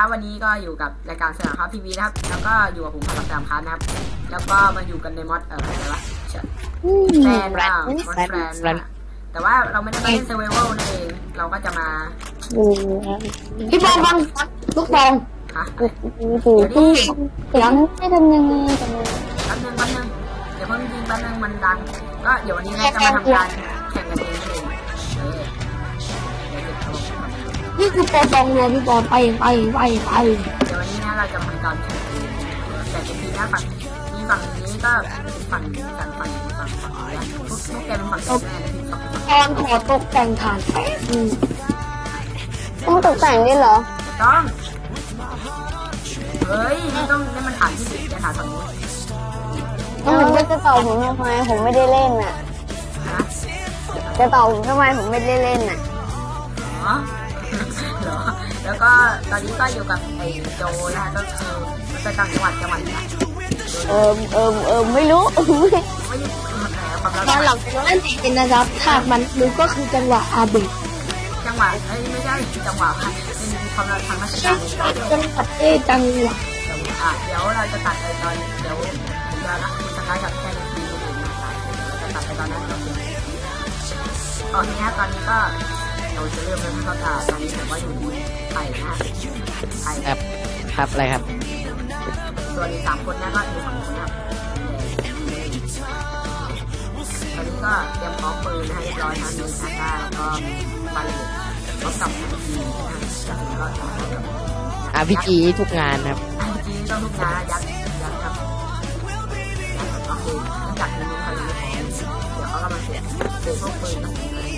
ครับวันนี้ก็อยู่กับรายการสนามครับทีวีนะครับ แล้วก็อยู่กับผมพันธุ์สามคันนะครับ แล้วก็มาอยู่กันในมอดเอออะไรวะแฟนอะมอดแฟนนะแต่ว่าเราไม่ได้มาเล่นเซเวอร์นั่นเอง เราก็จะมาพี่บอลฟังลูกบอลฮะโอ้โหพี่เสียงไม่ทำยังไงกันแป๊บนึงแป๊บนึงเดี๋ยวเพิ่งยิงแป๊บนึงมันดัง ก็เดี๋ยววันนี้เราจะมาทำการแข่งกันเอง นี่คือโปรตองรวพี่บอลไปไปไปไปเดี๋ยววันนี้นะเราจะทำการแข่งเองแต่จริงๆนะฝั่งมีฝั่งนี้ก็ฝั่งกันฝั่งฝั่งฝั่งนี้พวกพวกแกเป็นฝั่งแม่นะพี่ฝั่งตอนขอตกแต่งฐานแป๊บนึงต้องตกแต่งด้วยเหรอต้องเฮ้ยนี่ต้องนี่มันฐานที่สิบจะฐานฝั่งนู้นแล้วผมจะตอบผมทำไมผมไม่ได้เล่นน่ะจะตอบผมทำไมผมไม่ได้เล่นน่ะ แล้วก็ตอนนี้ก็อยู่กับไอ้โจนะก็คือมันเป็นต่างจังหวัดจังหวัดนี้เออเออเออไม่รู้ไม่ใช่มันแหมความตอนรักหลังจากนั้นเป็นนะครับถ้ามันรู้ก็คือจังหวะอาเบะจังหวะเอ้ยไม่ใช่จังหวะค่ะเป็นความรักทางราชจัการงหวะจังหวะเอ้จังหวะอะเดี๋ยวเราจะตัดไปตอนเดี๋ยวผมจะนะคุณสกายกับแค่นาทีนึงนะคะจะตัดไปตอนนั้นโอเคตอนนี้ตอนนี้ก็ เราจะเริ่มเริ่มเข้าตาตอนนี้ผมว่าอยู่ที่ไทยนะไทยครับครับอะไรครับ ส่วนอีกสามคนนะก็อยู่ฝั่งนู้นนะครับตอนนี้ก็เตรียมพร้อมปืนนะฮะเรียบร้อยนะมีซาก้าแล้วก็บาเลตพร้อมกับทีมนะฮะจากนั้นก็จะพร้อมกับ RPG ทุกงานครับไอจีต้องทุกงานยัดยัดครับยัดโอเคเนื่องจากทีนี้เขายังไม่พร้อมเดี๋ยวเขากำลังเสียเสียพวกปืนกับอะไรอย่างเงี้ยนะ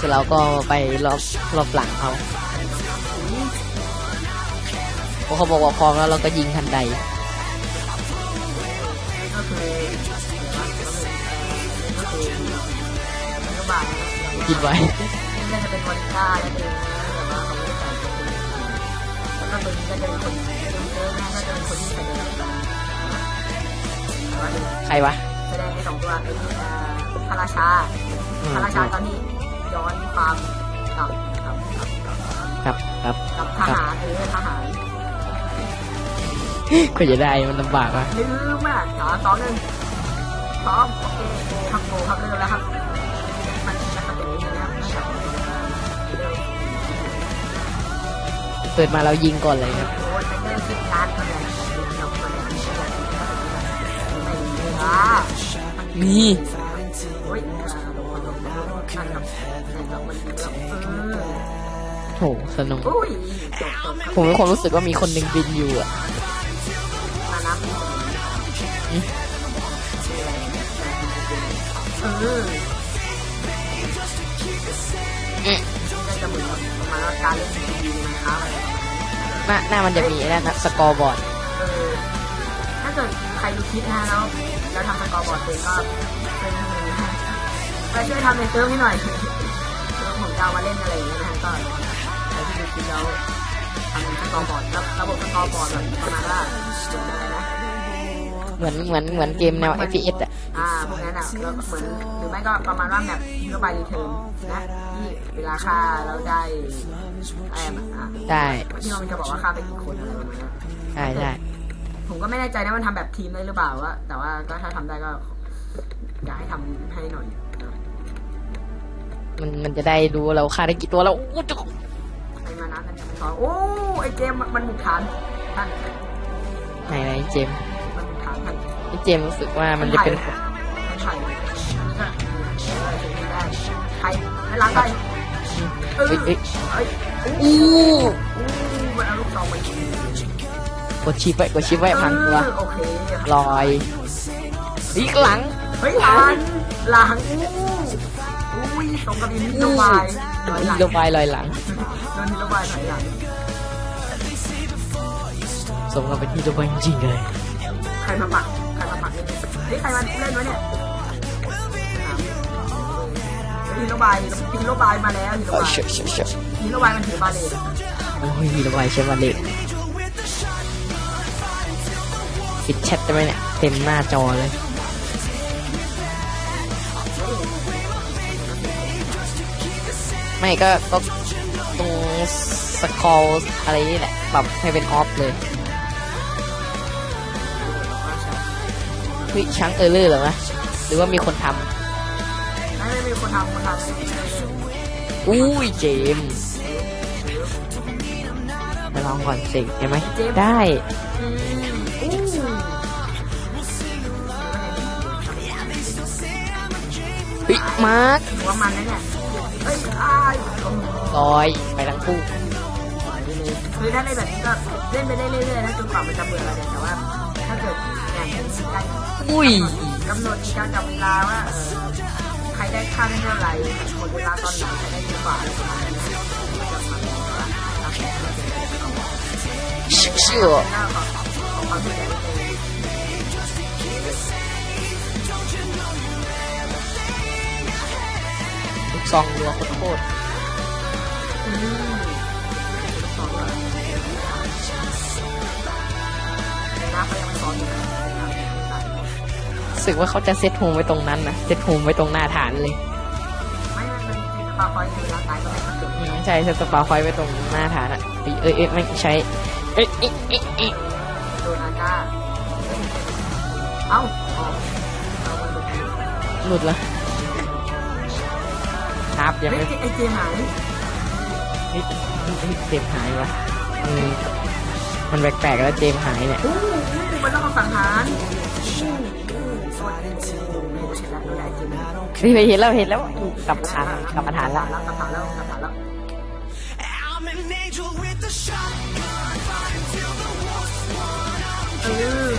ครับคือเราก็ไปรอบรอบหลังเขาเพราะเขาบอกว่าพร้อมแล้วเราก็ยิงทันใดก็คือก็คือรัฐบาลคิดไว้นี่ก็จะเป็นคนกล้าแล้วเองนะแต่ว่าเขาไม่ได้ใส่ตัวปืนแล้วก็ตัวนี้ก็จะเป็นคนเดิมๆนะก็จะเป็นคนที่แสดงแต่ว่าใครวะแสดงในสองตัวเป็นพระราชาอืมพระราชาตอนนี้ ย้อนความกับกับกับครับครับกับทหารหรือทหารก็จะได้มันลำบากอะลืมอะสามสองหนึ่งพร้อมโอเคทำโกครับเร็วแล้วครับมันจะทำตรงนี้นะครับไม่ครับเปิดมาเรายิงก่อนเลยครับโอ้ยเป็นเรื่องคิดการคนเลยเราคนเลยไม่ โถสนุก อุ้ยจบจบครับผมมีความรู้สึกว่ามีคนหนึ่งบินอยู่อะมานับอืมเอออืมก็จะเหมือนประมาณว่าการเล่นทีวีนะครับหน้าหน้ามันจะมีไอ้นั่นนะสกอร์บอร์ด เออถ้าเกิดใครดูคลิปนะแล้วแล้วทำสกอร์บอร์ดเป็นก็ช่วยทำเลยนะไปช่วยทำในเซิร์ฟให้หน่อยเซิร์ฟผม จะเอามาเล่นอะไรอย่างเงี้ยนะฮะก็ใครที่ดูคลิปแล้วทำสกอร์บอร์ดแล้วระบบสกอร์บอร์ดแบบประมาณว่าเหมือนอะไรนะเหมือนเหมือนเหมือนเกมแนว FPS อะอ่าพวกนั้นอะแล้วก็เหมือนหรือไม่ก็ประมาณว่าแบบฮีโร่บายรีเทิร์นนะที่เวลาค่าเราได้แอมอะได้ที่มันจะบอกว่าค่าไปกี่คนอะไรประมาณนั้นใช่ใช่ผมก็ไม่แน่ใจนะมันทำแบบทีมได้หรือเปล่าว่าแต่ว่าก็ถ้าทำได้ก็อยากให้ทำให้หน่อย มันมันจะได้รู้ว่าเราฆ่าได้กี่ตัวแล้วอู้จะไอ้มานะกันยังไม่พอโอ้ไอ้เจมส์มันบุกฐานท่านไหนไหนเจมส์มันบุกฐานท่านไอ้เจมส์รู้สึกว่ามันจะเป็นมันไถ่อันนี้ก็อะไรถึงได้ไถ่ไม่ล้างได้เออเอ้ยเอ้ยเอ้ยอู้อู้มันเอาลูกซองไปยิงกดชิปไว้กดชิปไว้พังตัวเออโอเคลอยอีกหลังเฮ้ยหลังหลังอู้ อุ้ยสมกับอินโนบายถอยหลังโดบายลอยหลัง อินโนบายถอยหลังสมกับเป็นที่โดบายจริงๆเลย ใครมาปักใครมาปักเนี่ยเฮ้ยใครมาเล่นวะเนี่ยฮีโรบายฮีโรบายมาแล้วฮีโร่เออบายเชอะเชอะเชอะฮีโรบายมันถือบาเลตโอ้ยมีโดบายใช่ไหมเล็กปิดแชทได้ไหมเนี่ย เต็มหน้าจอเลย ไม่ก็ก็ตรงสกอลอะไรนี่แหละปรับให้เป็นออฟเลยเฮ้ยช้างเออร์เลอร์เหรอวะหรือว่ามีคนทไม่ไม่มีคนทำคนทำไม่ได้เลยำอุ้ยเจมส์ไปลองก่อนสิใช่ไหมได้อืมอู้เฮ้ยมาร์คหัวมันนะเนี่ย เอ้ยอ้ายโอ้โหลอยไปทั้งคู่คือถ้าเล่นแบบนี้ก็เล่นไปได้เรื่อยๆนะจนกว่ามันจะเบื่อแล้วเนี่ยแต่ว่า ถ้าเกิดอย่างเป็นการอุ้ยกำหนดมีการจับเวลาว่าเออใครได้ค่าได้เท่าไหร่หมดเวลาตอนไหนใครได้เยอะกว่าอะไรประมาณนั้นนะจะมาบอกว่าทำแบบนี้เป็นอะไรของเชื่อ ซองรัวโคตรอืมสอนเลยหน้าเขายังไม่สอนอยู่เลยๆรู้สึกว่าเขาจะเซตโฮมไว้ตรงนั้นนะเซตโฮมไว้ตรงหน้าฐานเลยไม่ไม่เป็นจริงๆปลาคอยคือร่างกายก็ไม่ค่อยเก่งอืมใช่เซตสปาไฟไว้ตรงหน้าฐานอะเอ้ยเอ้ยเอ้ยไม่ใช้เอ้ยเอ้ยเอ้ยเอ้ยโดนอาก้าเอ้าอ๋อเอามาดูหลุดละ ครับยังเฮ้ยไม่ไอเจหายเฮ้ยเฮ้ยเจมส์หายวะอืมมันแปลกๆแล้วเจมส์หายเนี่ยอู้หูมันต้องเอาสังหารอู้อู้สวัสดีโอ้โหเห็นแล้วไม่ได้จริงเฮ้ยเห็นแล้วเห็นแล้วกลับมาฐานกลับมาฐานละแล้วกลับมาแล้วกลับมาแล้ว I'm an angel with a shotgun, fighting till the walls เออ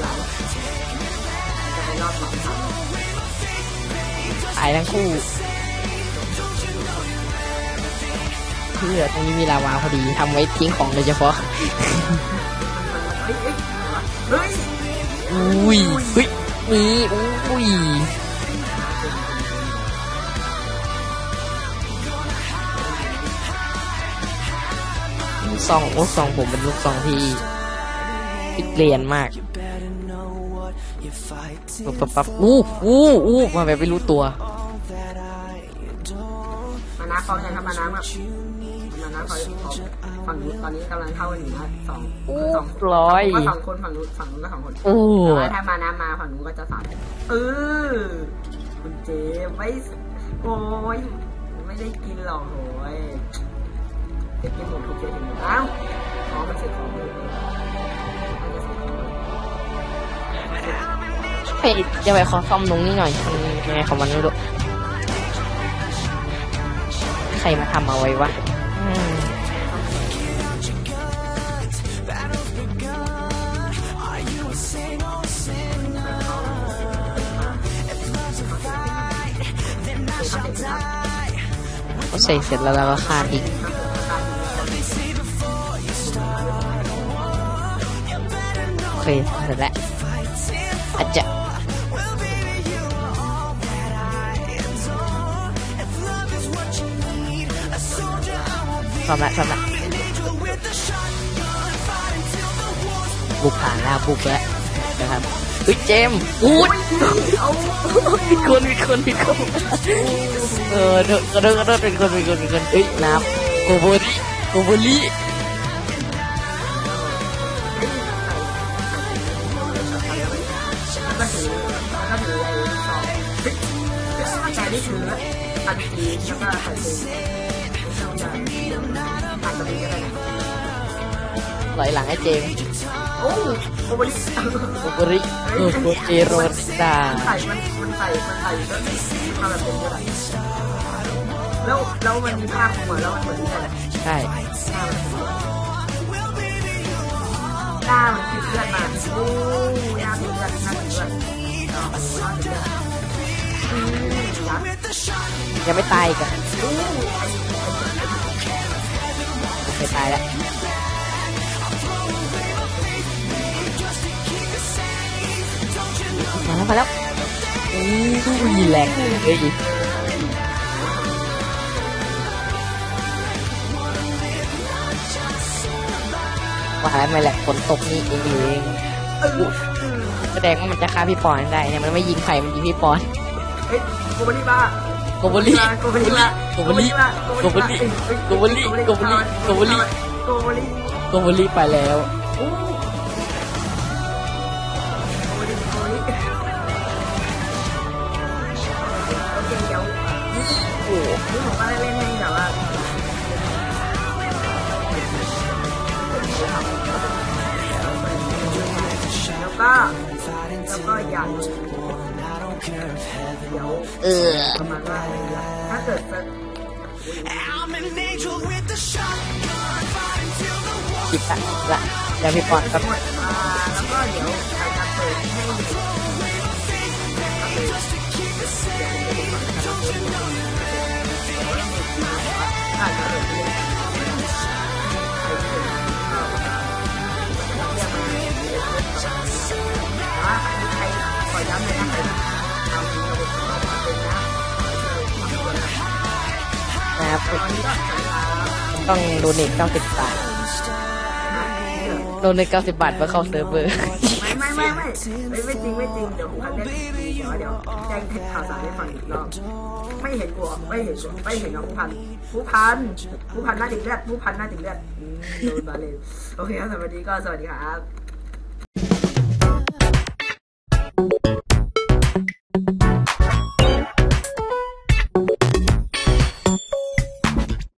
หลังจะไปรอบสองสามตายทั้งคู่ เพื่อตรงนี้มีลาวาพอดีทำไว้ทิ้งของโดยเฉพาะเฮ้ยเฮ้ยอุ้ยเฮ้ยมีอุ้ยลูกซองลูกซองผมเป็นลูกซองที่ติดเรียนมากปั๊บปั๊บปั๊บอู้อู้อู้มาแบบไม่รู้ตัว มาน้าเขายังทำมาน้ำแบบ มาน้าเขาฝั่งนู้นตอนนี้กำลังเข้ากันอยู่นะสองสองร้อยก็สองคนฝั่งนู้นฝั่งนู้นก็สองคนโอ้วถ้ามาน้ำมาฝั่งนู้นก็จะสามเออคุณเจไม่โอ้ยไม่ได้กินหรอกโอ้ยจะกินหมดทุกเจถึงหมดอ้าวอ๋อมันเสียของเลยมันจยของเลยเฮ้ยจะไปขอซ่อมตรงนี้หน่อยยังไงของมันไม่รู้ใครมาทำเอาไว้วะ อืมก็ใส่เสร็จแล้วเราก็คาดอีกโอเคเสร็จแล้วอาจจะพร้อมละพร้อมละบุกผ่านแล้วบุกแล้วนะครับเฮ้ยเจมส์อู้ยผิดคนผิดคนผิดคนเออเดนกระโดดกระโดดเป็นคนเป็นคนเป็นคนเอ้ยน้ำโกโบริโกโบริก็ถือก็ถืออ้สองเฮ้ยแกนี่ถืออันทีแล้วก็อันที เราจะผ่านตรงนี้ก็ได้นะถอยหลังให้เจมส์โอ้โอบริสโกโบริเออโกเจโรนิดาใส่มันมันใส่มันใส่ก็มาแบบเป็นอะไรแล้วแล้วมันมีภาพเหัวแล้วมันเหมือนอะไรใช่หน้ามันติดเลือดมาโอ้หน้าติดเลือดหน้าติดเลือดหน้ ยังไม่ตายอีกันโอ้ไม่ตายแล้วมาแล้วมาแล้วอู้ยแหลกเฮ้ยว่าแล้วไม่แหลกฝนตกนี่เองแสดงว่ามันจะฆ่าพี่ปอนได้เนี่ยมันไม่ยิงใครมันยิงพี่ปอน เฮ้ยโกบริบ้าโกโบลีโกโบลีโกโบลีโกโบลีโกโบลีโกโบลีโกโบลีโกโบลีโกโบลีไปแล้วอู้โกโบลีโกโบลีโอเคเดี๋ยวนี่โอ้นี่ผมก็ได้เล่นให้แบบว่าแล้วก็แล้วก็อย่างหนึ่ง เดี๋ยวเออปะมาณว่าถ้าเกิดปิดละละย่าพี่ปอนครับหมแล้วก็เดี๋ยวใครจะเปิดให้ดูอาจจะเปิด ต้องโดนเนท90บาทโดนเนท90บาทเพื่อเข้าเซิร์ฟเวอร์ ไม่ไม่ไม่ไม่ไม่ไม่จริงไม่จริงเดี๋ยวผมพันเล่นเดี๋ยวเดี๋ยวแจ้งข่าวสารให้ฟังอีกรอบไม่เห็นกูไม่เห็นกูไม่เห็นน้องผู้พันผู้พันผู้พันหน้าดิเลือดผู้พันหน้าดิเลือดโดนมาเลยโอเคครับสวัสดีก็สวัสดีครับ